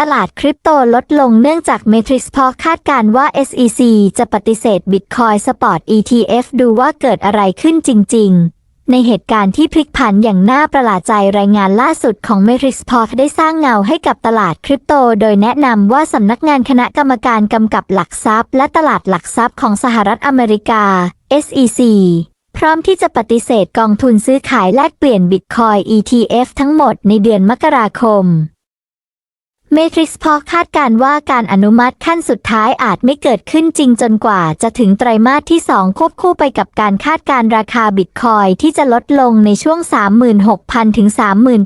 ตลาดคริปโตลดลงเนื่องจาก Matrix พอคาดการณ์ว่า SEC จะปฏิเสธ Bitcoin Spot ETF ดูว่าเกิดอะไรขึ้นจริง ๆ ในเหตุการณ์ที่พลิกผันอย่างน่าประหลาดใจรายงานล่าสุดของ Matrix p o ได้สร้างเงาให้กับตลาดคริปโต โดยแนะนำว่าสำนักงานคณะกรรมการกำกับหลักทรัพย์ และตลาดหลักทรัพย์ของสหรัฐอเมริกา SEC ร้อมที่จะปฏิเสธกองทุนซื้อขายแลกเปลี่ยน Bitcoin ETF ทั้งหมดในเดือนมกราคมเมทริกซ์พอคาดการณ์ว่าการอนุมัติขั้นสุดท้ายอาจไม่เกิดขึ้นจริงจนกว่าจะถึงไตรมาสที่ 2 ควบคู่ไปกับการคาดการราคาบิตคอยที่จะลดลงในช่วง 36,000 ถึง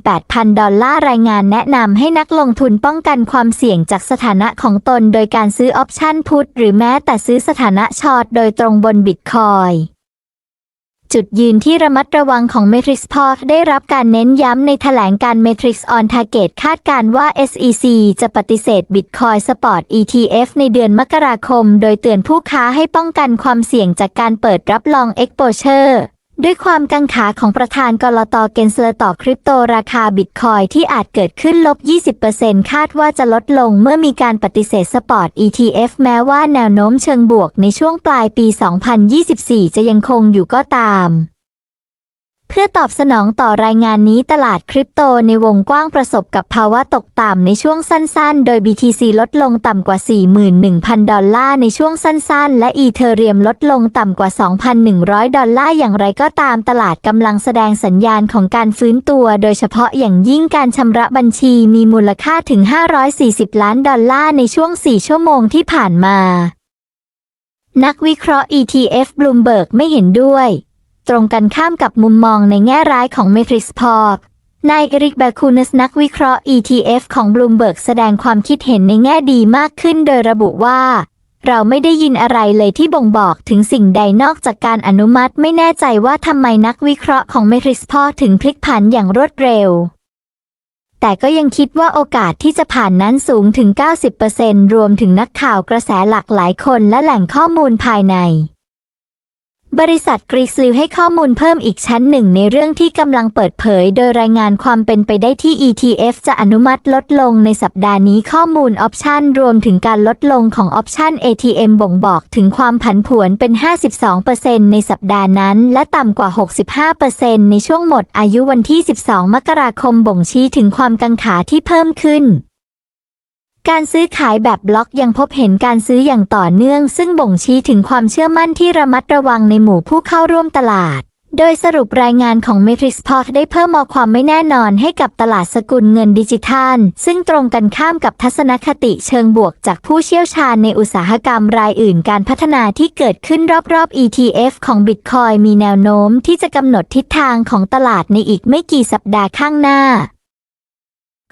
38,000 ดอลลาร์รายงานแนะนำให้นักลงทุนป้องกันความเสี่ยงจากสถานะของตนโดยการซื้อออปชั่นพุทหรือแม้แต่ซื้อสถานะช็อตโดยตรงบนบิตคอย จุดยืนที่ระมัดระวังของ Matrix p o r t ได้รับการเน้นย้ำในแถลงการ Matrix on Target คาดการว่า SEC จะปฏิเสธ Bitcoin Spot ETF ในเดือนมกราคม โดยเตือนผู้ค้าให้ป้องกันความเสี่ยงจากการเปิดรับรอง Exposure ด้วยความกังขาของประธานกลตเกนเซอร์ต่อคริปโตราคาบิตคอยที่อาจเกิดขึ้นลบ 20%คาดว่าจะลดลงเมื่อมีการปฏิเสธสปอร์ต ETF แม้ว่าแนวโน้มเชิงบวกในช่วงปลายปี 2024 จะยังคงอยู่ก็ตาม พื่อตอบสนองต่อรายงานนี้ตลาดคริปโตในวงกว้างประสบกับภาวะตกต่ำในช่วงสั้นๆ โดย BTC ลดลงต่ำกว่า 41,000 ดอลลาร์ในช่วงสั้นๆ และอีเธเรียมลดลงต่ำกว่า 2,100 ดอลลาร์อย่างไรก็ตามตลาดกำลังแสดงสัญญาณของการฟื้นตัว โดยเฉพาะอย่างยิ่งการชำระบัญชีมีมูลค่าถึง 540 ล้านดอลลาร์ในช่วง 4 ชั่วโมงที่ผ่านมา นักวิเคราะห์ ETF Bloomberg ไม่เห็นด้วย ตรงกันข้ามกับมุมมองในแง่ร้ายของ Matrix p o r นายเอริกแบคูนัสนักวิเคราะห์ ETF ของ Bloomberg แสดงความคิดเห็นในแง่ดีมากขึ้นโดยระบุว่า เราไม่ได้ยินอะไรเลยที่บ่งบอกถึงสิ่งใดนอกจากการอนุมัติไม่แน่ใจว่าทำไมนักวิเคราะห์ของ Matrix p o r ถึงพลิกผันอย่างรวดเร็ว แต่ก็ยังคิดว่าโอกาสที่จะผ่านนั้นสูงถึง 90%รวมถึงนักข่าวกระแสหลากหลายคนและแหล่งข้อมูลภายใน บริษัทกรีซลิวให้ข้อมูลเพิ่มอีกชั้นหนึ่งในเรื่องที่กำลังเปิดเผย โดยรายงานความเป็นไปได้ที่ ETF จะอนุมัติลดลงในสัปดาห์นี้ข้อมูลออปชันรวมถึงการลดลงของออปชัน ATM บ่งบอกถึงความผันผวนเป็น 52%ในสัปดาห์นั้น และต่ำกว่า 65%ในช่วงหมดอายุวันที่ 12 มกราคมบ่งชี้ถึงความกังขาที่เพิ่มขึ้น การซื้อขายแบบบล็อกยังพบเห็นการซื้ออย่างต่อเนื่อง ซึ่งบ่งชี้ถึงความเชื่อมั่นที่ระมัดระวังในหมู่ผู้เข้าร่วมตลาด โดยสรุปรายงานของ Matrix p o r t ได้เพิ่มมอความไม่แน่นอนให้กับตลาดสกุลเงินดิจิทัล ซึ่งตรงกันข้ามกับทัศนคติเชิงบวกจากผู้เชี่ยวชาญในอุตสาหกรรมรายอื่น การพัฒนาที่เกิดขึ้นรอบๆ ETF ของ Bitcoin มีแนวโน้มที่จะกำหนดทิศทางของตลาดในอีกไม่กี่สัปดาห์ข้างหน้า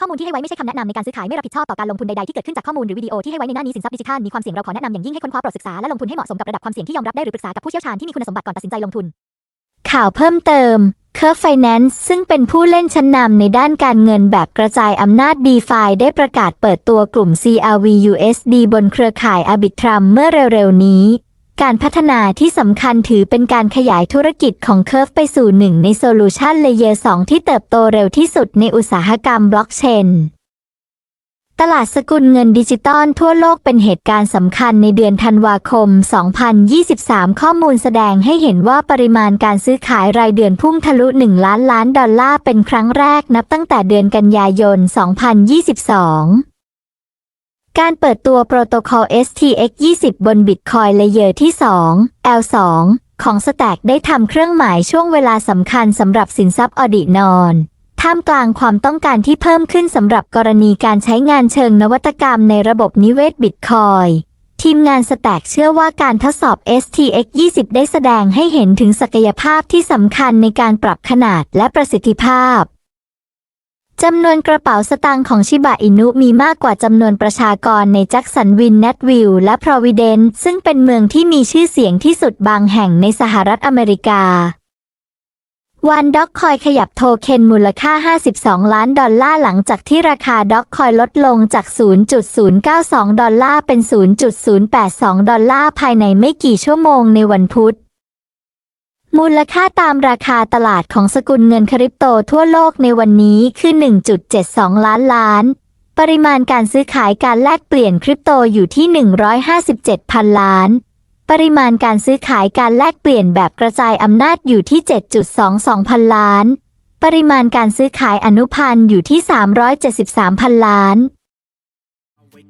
ข้อมูลที่ให้ไว้ไม่ใช่คำแนะนำในการซื้อขายไม่รับผิดชอบต่อการลงทุนใดๆที่เกิดขึ้นจากข้อมูลหรือวิดีโอที่ให้ไว้ในหน้านี้สินทรัพย์ดิจิทัลมีความเสี่ยงเราขอแนะนำอย่างยิ่งให้ค้นคว้าโปรดศึกษาและลงทุนให้เหมาะสมกับระดับความเสี่ยงที่ยอมรับได้หรือปรึกษากับผู้เชี่ยวชาญที่มีคุณสมบัติก่อนตัดสินใจลงทุน ข่าวเพิ่มเติม Curve Finance ซึ่งเป็นผู้เล่นชั้นนำในด้านการเงินแบบกระจายอำนาจ DeFi ได้ประกาศเปิดตัวกลุ่ม CRV USD บนเครือข่าย Arbitrum เมื่อเร็วๆนี้ การพัฒนาที่สำคัญถือเป็นการขยายธุรกิจของ Curve ไปสู่หนึ่งในโซลูชันเลเยอร์2ที่เติบโตเร็วที่สุดในอุตสาหกรรมบล็อกเชนตลาดสกุลเงินดิจิตอลทั่วโลกเป็นเหตุการณ์สำคัญในเดือนธันวาคม 2023 ข้อมูลแสดงให้เห็นว่าปริมาณการซื้อขายรายเดือนพุ่งทะลุ 1 ล้านล้านดอลลาร์เป็นครั้งแรกนับตั้งแต่เดือนกันยายน 2022 การเปิดตัวโปรโตคอล STX 20 บน Bitcoin Layer ที่ 2 L2 ของ Stack ได้ทำเครื่องหมายช่วงเวลาสำคัญสำหรับสินทรัพย์อดินอน ท่ามกลางความต้องการที่เพิ่มขึ้นสำหรับกรณีการใช้งานเชิงนวัตกรรมในระบบนิเวศบิตคอยทีมงานสแต็กเชื่อว่าการทดสอบ STX 20 ได้แสดงให้เห็นถึงศักยภาพที่สำคัญในการปรับขนาดและประสิทธิภาพ จำนวนกระเป๋าสตางค์ของชิบะอินุมีมากกว่าจำนวนประชากรในแจ็คสันวินเนตวิลและ Providence ซึ่งเป็นเมืองที่มีชื่อเสียงที่สุดบางแห่งในสหรัฐอเมริกา วันด็อกคอยขยับโทเค็นมูลค่า 52 ล้านดอลลาร์หลังจากที่ราคาด็อกคอยลดลงจาก 0.092 ดอลลาร์เป็น 0.082 ดอลลาร์ภายในไม่กี่ชั่วโมงในวันพุธ มูลค่าตามราคาตลาดของสกุลเงินคริปโตทั่วโลกในวันนี้คือ 1.72 ล้านล้าน ปริมาณการซื้อขายการแลกเปลี่ยนคริปโตอยู่ที่ 157 พันล้าน ปริมาณการซื้อขายการแลกเปลี่ยนแบบกระจายอำนาจอยู่ที่ 7.22 พันล้าน ปริมาณการซื้อขายอนุพันธ์อยู่ที่ 373 พันล้าน